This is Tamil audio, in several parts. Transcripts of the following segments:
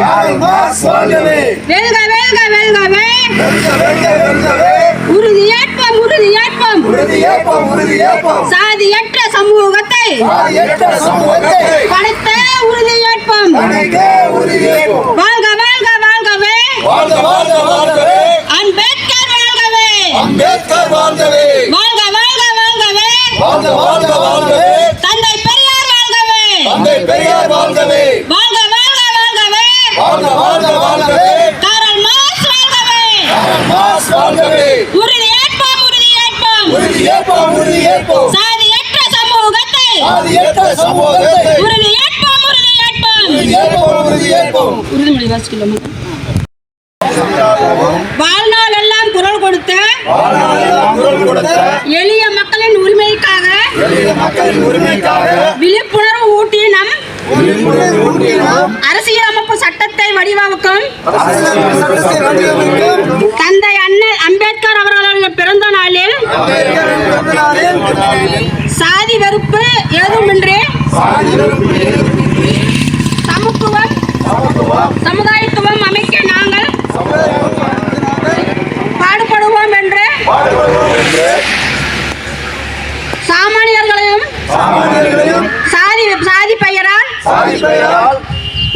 காரல் மார்க்ஸ் வாழ்கவே வெல்க வெல்க வெல்கவே. வெல்க வெல்க வெல்கவே. உறுதியேற்போம் உறுதியேற்போம் உறுதியேற்போம் உறுதியேற்போம் சாதியற்ற சமூகத்தை. சாதியற்ற சமூகத்தை. படைத்த உறுதியேற்போம் சமூகத்தை சாதியற்ற சமூகத்தை உறுதியேற்போம் உறுதியேற்போம் உறுதியேற்போம் உறுதியேற்போம் உறுதிமொழி வாசிக்கலாம் வாழ்நாள் எல்லாம் குரல் கொடுத்த வாழ்நாளெல்லாம் குரல் கொடுத்த எளிய மக்களின் உரிமைக்காக எளிய மக்களின் உரிமைக்காக விழிப்புணர்வு ஊட்டிய நம். அரசியலமைப்பு சட்டத்தை வடிவமைக்கும் தந்தை அண்ணல் அம்பேத்கர் அவர்களுடைய பிறந்த நாளில் அம்பேத்கரின் பிறந்த நாளில் சாதி வெறுப்பு சாதி சாதி பெயரால்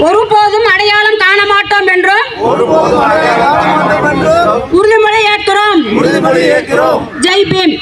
ஒருபோதும் அடையாளம் காண மாட்டோம் என்றும் உறுதிமொழி ஏற்கிறோம். ஜெய் பீம்.